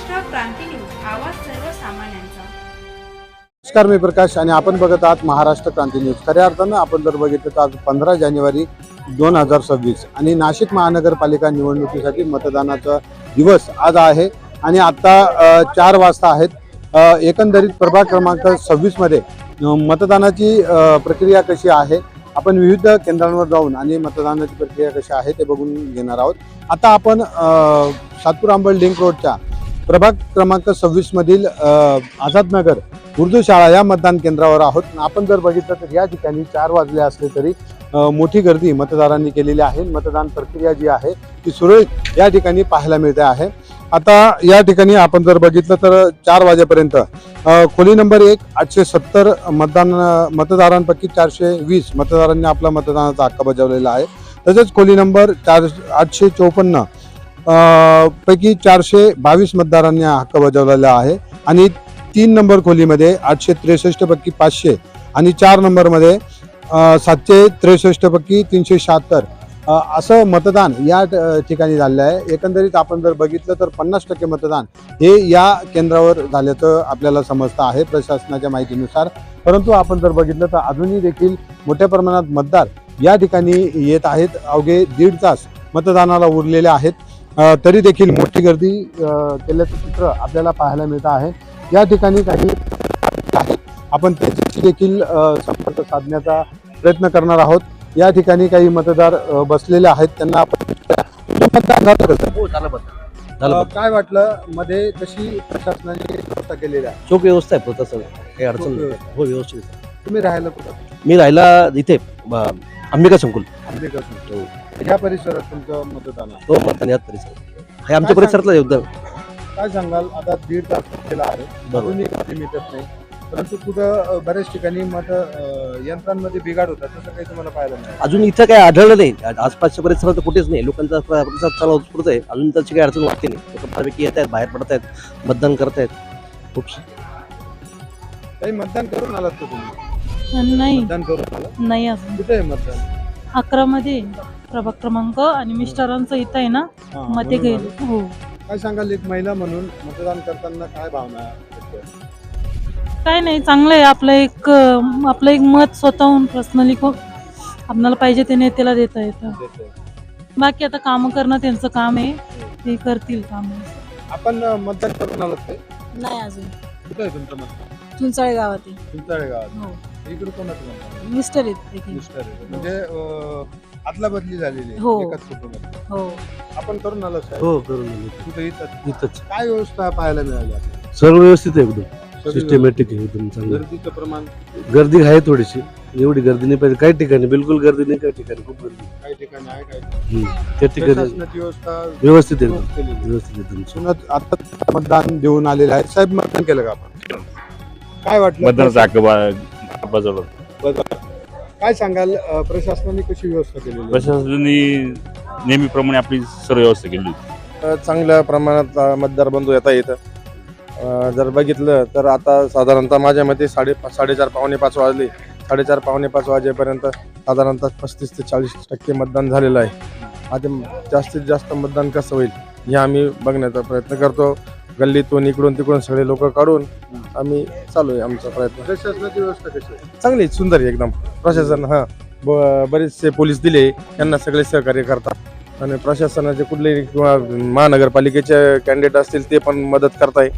Maharashtra Kranti news आवाज सर्वसामान्यांचा. नमस्कार मी प्रकाश आणि आपण बघत आहात महाराष्ट्र क्रांती न्यूज. खऱ्या अर्थानं आपण जर बघितलं तर आज पंधरा जानेवारी दोन हजार सव्वीस आणि नाशिक महानगरपालिका निवडणुकीसाठी मतदानाचा दिवस आज आहे आणि आता चार वाजता आहेत. एकंदरीत प्रभाग क्रमांक सव्वीसमध्ये मतदानाची प्रक्रिया कशी आहे? आपण विविध केंद्रांवर जाऊन आणि मतदानाची प्रक्रिया कशी आहे ते बघून घेणार आहोत. आता आपण सातपूर अंबळ लिंक रोडच्या प्रभाग क्रमांक सव्वीस मधील आझादनगर उर्दू शाळा या मतदान केंद्रावर आहोत. आपण जर बघितलं तर या ठिकाणी चार वाजले असले तरी मोठी गर्दी मतदारांनी केलेली आहे. मतदान प्रक्रिया जी आहे ती सुरळीत या ठिकाणी पाहायला मिळते आहे. आता या ठिकाणी आपण जर बघितलं तर चार वाजेपर्यंत खोली नंबर एक आठशे सत्तर मतदान मतदारांपैकी चारशे वीस मतदारांनी आपला मतदानाचा हक्क बजावलेला आहे. तसेच खोली नंबर चार आठशे चौपन्न पैकी चारशे बावीस मतदारांनी हक्क बजावलेला आहे आणि तीन नंबर खोलीमध्ये आठशे त्रेसष्ट पैकी पाचशे आणि चार नंबरमध्ये सातशे त्रेसष्ट पैकी तीनशे शहात्तर. असं मतदान या ठिकाणी झालेलं आहे. एकंदरीत आपण जर बघितलं तर पन्नास टक्के मतदान हे या केंद्रावर झाल्याचं आपल्याला समजतं आहे प्रशासनाच्या माहितीनुसार. परंतु आपण जर बघितलं तर अजूनही देखील मोठ्या प्रमाणात मतदार या ठिकाणी येत आहेत. अवघे दीड तास मतदानाला उरलेले आहेत. तरी देखील मोठी गर्दी केल्याचं चित्र आपल्याला पाहायला मिळतं आहे या ठिकाणी काही. आपण त्याच्याशी देखील संपर्क साधण्याचा प्रयत्न करणार आहोत या ठिकाणी काही मतदार बसलेले आहेत त्यांना आपण? हो काय वाटलं मध्ये कशी प्रशासनाने व्यवस्था केलेली आहे चोख व्यवस्था आहे तसं काही अडचण. हो व्यवस्थित. तुम्ही राहायला कुठं मी राहिला इथे अंबिका संकुल. अंबिकासून. ह्या परिसरात तुमचं मतदान आहे. हो मतदान याच परिसर हे आमच्या परिसरातलं योगदान काय सांगाल? आता दीड तास केला आहे. बरोबर. अजूनही मिटत नाही. परंतु कुठं अ, बऱ्याच ठिकाणी मत अ, यंत्रांमध्ये बिघाड होतात तसं काही तुम्हाला पाहायला नाही अजून इथं काही आढळलं नाही. आसपासच्या परिसरात तर कुठेच नाही. लोकांचा प्र- प्रतिसाद चालू उत्स्फूर्त आहे अजून त्याची काही अडचण वाटते नाही. लोक बऱ्यापैकी येत आहेत बाहेर पडत आहेत मतदान करत आहेत. खूप काही मतदान करून आलात का तुम्ही? नाही. मतदान आलात नाही अजून. कुठे आहे मतदान? अकरा मध्ये प्रभाग क्रमांक आणि मिस्टरांचं इथं आहे ना हा, मध्ये म्हणून गेले. हो. काय सांगाल एक महिला म्हणून मतदान करताना काय भावना? काय नाही चांगलं आहे. आपलं एक अं, आपलं एक मत स्वतःहून पर्सनली आपल्याला पाहिजे ते नेत्याला देता येतं. बाकी आता कामं करणं त्यांचं काम आहे. ते करतील काम. आपण अ, मतदान करून आलात काय? नाही अजून. कुठे आहे तुमचं मतदान चुंचाळे गावात आहे. तुमच्या गावात. हो. इकडे कोणाचं मतदान मिस्टर आहेत देखील. मिस्टर आहे. म्हणजे अ, आदला बदली झालेली आहे हो. एकाच कुटुंबात. हो. आपण करून आलो साहेब. हो करून कुठे इथं इथंच. काय व्यवस्था पाहायला मिळाली आपल्याला? सर्व व्यवस्थित आहे एकदम. सगळी सिस्टमॅटिक आहे एकदम. चांगलं. गर्दीचं प्रमाण? गर्दी आहे थोडीशी. एवढी गर्दी नाही पाहिजे. काही ठिकाणी बिलकुल गर्दी नाही काही ठिकाणी. खूप गर्दी. काही ठिकाणी आहे काही ठिकाणी. हम्म. त्या ठिकाणी प्रशासनाची व्यवस्था व्यवस्थित आहे एकदम. खूप केलेली आहे. व्यवस्थित एकदम. म्हणूनच आता मतदान देऊन आलेलं आहे साहेब मतदान केलं का आपण? काय वाटलं? मतदानाचा हक्क बा- बजावला काय सांगाल अ, प्रशासनाने कशी व्यवस्था केलेली आहे? प्रशासनाने नेहमीप्रमाणे आपली सर्व व्यवस्था केली. होती चांगल्या प्रमाणात अ, मतदार बंधू येता येतं अ, जर बघितलं तर आता साधारणतः माझ्या मते साडे साडेचार पावणे पाच वाजले. साडेचार पावणे पाच वाजेपर्यंत साधारणतः पस्तीस ते चाळीस टक्के मतदान झालेलं आहे. आता जास्तीत जास्त मतदान कसं होईल हे आम्ही बघण्याचा प्रयत्न करतो. गल्लीतून इकडून तिकडून सगळे लोक काढून आम्ही चालू आहे आमचा प्रयत्न. प्रशासनाची व्यवस्था कशी आहे? चांगली आहे, सुंदर आहे एकदम. प्रशासन हां ब बरेचसे पोलीस दिले त्यांना सगळे सहकार्य करतात. आणि प्रशासनाचे कुठलेही किंवा महानगरपालिकेचे कॅन्डिडेट असतील ते पण मदत करताय.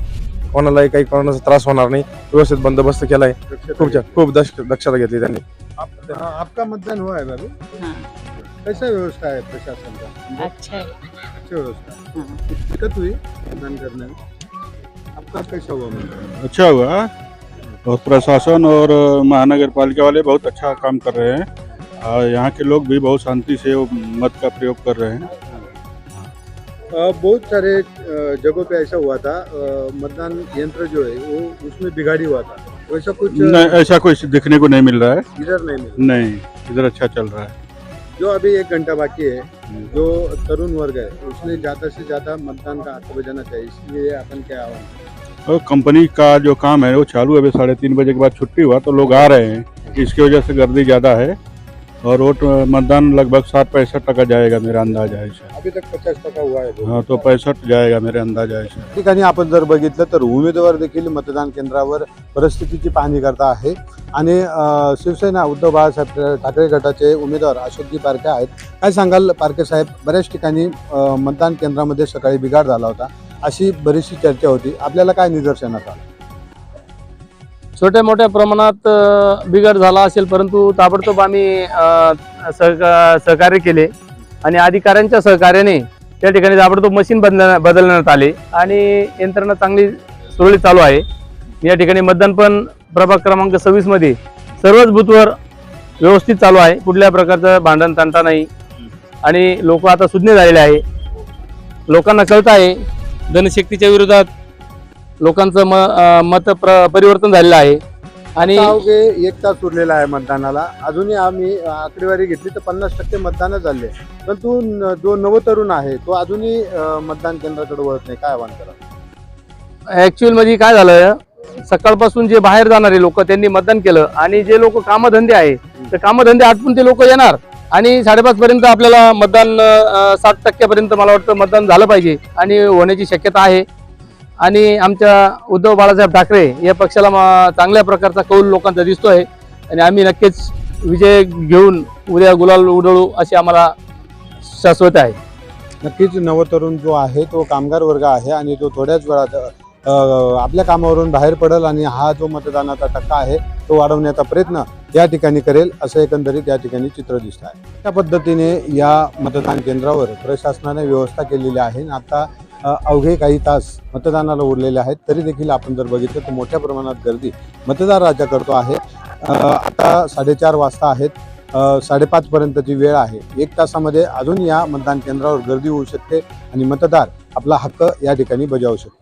कोणालाही काही कोणाचा त्रास होणार नाही. व्यवस्थित बंदोबस्त केलाय. दक्षता खूप छान खूप दक्ष दक्षता घेतली त्यांनी. आप- हाँ, आपका मतदान हुआ है बाबू हाँ. कैसा व्यवस्था है प्रशासन का? अच्छा है अच्छी व्यवस्था. है. हाँ। दिक्कत हुई मतदान करने में आपका कैसा हुआ। अच्छा हुआ। और प्रशासन और महानगर पालिका वाले बहुत अच्छा काम कर रहे हैं। और यहाँ के लोग भी बहुत शांति से मत का प्रयोग कर रहे हैं। बहुत सारे जगहों पे ऐसा हुआ था। मतदान यंत्र जो है वो उसमें बिगाड़ी हुआ था। वैसा कुछ नहीं ऐसा कुछ देखने को नहीं मिल रहा है। इधर नहीं मिला नहीं इधर अच्छा चल रहा है। जो अभी एक घंटा बाकी है जो तरुण वर्ग है उसने ज़्यादा से ज़्यादा मतदान का हक बजाना चाहिए। इसलिए अपन क्या आह्वान और कंपनी का जो काम है वो चालू है। अभी साढ़े तीन बजे के बाद छुट्टी हुआ तो लोग आ रहे हैं। इसकी वजह से गर्दी ज़्यादा है और वोट मतदान लगभग साठ पैंसठ टका जाएगा मेरा अंदाजा है ऐसा अभी तक पचास टक्का हुआ है हाँ तो पैंसठ जाएगा मेरे अंदाजा या ठिकाणी आपण जर बघितलं तर उमेदवार देखील मतदान केंद्रावर परिस्थितीची पाहणी करता आहे. आणि शिवसेना उद्धव बाळासाहेब ठाकरे गटाचे उमेदवार अशोकजी पारखे आहेत. काय सांगाल पारखे साहेब बऱ्याच ठिकाणी मतदान केंद्रामध्ये सकाळी बिघाड झाला होता. अशी बरीचशी चर्चा होती. आपल्याला काय निदर्शनात आलं छोट्या मोठ्या प्रमाणात बिघड झाला असेल परंतु ताबडतोब आम्ही सहका सहकार्य केले. आणि अधिकाऱ्यांच्या सहकार्याने त्या ठिकाणी ताबडतोब मशीन बदल बदलण्यात आले. आणि यंत्रणा चांगली सुरळीत चालू आहे. या ठिकाणी मतदान पण प्रभाग क्रमांक सव्वीसमध्ये सर्वच बूथवर व्यवस्थित चालू आहे. कुठल्या प्रकारचं भांडण तांटा नाही. आणि लोक आता सुज्ञ झालेले आहे. लोकांना कळत आहे धनशक्तीच्या विरोधात लोकांचं म मत प्र परिवर्तन झालेलं आहे. आणि अवघे एक तास उरलेला आहे मतदानाला. अजूनही आम्ही आकडेवारी घेतली तर पन्नास टक्के मतदानच झाले. पण तू न- जो नवतरुण आहे तो अजूनही अ, मतदान केंद्राकडे वळत नाही. काय आव्हान करा ऍक्च्युअलमध्ये काय झालं सकाळपासून जे बाहेर जाणारे लोक त्यांनी मतदान केलं. आणि जे लोक कामधंदे आहे तर कामधंदे आटपून ते लोक येणार. आणि साडेपाचपर्यंत आपल्याला मतदान सात टक्क्यापर्यंत मला वाटतं मतदान झालं पाहिजे आणि होण्याची शक्यता आहे. आणि आमच्या उद्धव बाळासाहेब ठाकरे या पक्षाला चांगल्या प्रकारचा कौल लोकांचा दिसतो आहे आणि आम्ही नक्कीच विजय घेऊन उद्या गुलाल उडळू अशी आम्हाला शाश्वत आहे. नक्कीच नवतरुण जो आहे तो कामगार वर्ग आहे आणि तो थोड्याच वेळात आपल्या कामावरून बाहेर पडेल आणि हा जो मतदानाचा टक्का आहे तो वाढवण्याचा प्रयत्न या ठिकाणी करेल असं एकंदरीत या ठिकाणी चित्र दिसत आहे. त्या पद्धतीने या मतदान केंद्रावर प्रशासनाने व्यवस्था केलेली आहे आणि आता अवघे काही तास मतदानाला उरलेले आहेत तरी देखील आपण जर बघितलं तर मोठ्या प्रमाणात गर्दी मतदार राजा करतो आहे आता साडेचार वाजता आहेत साडेपाचपर्यंतची वेळ आहे. एक तासामध्ये अजून या मतदान केंद्रावर गर्दी होऊ शकते आणि मतदार आपला हक्क या ठिकाणी बजावू शकतो.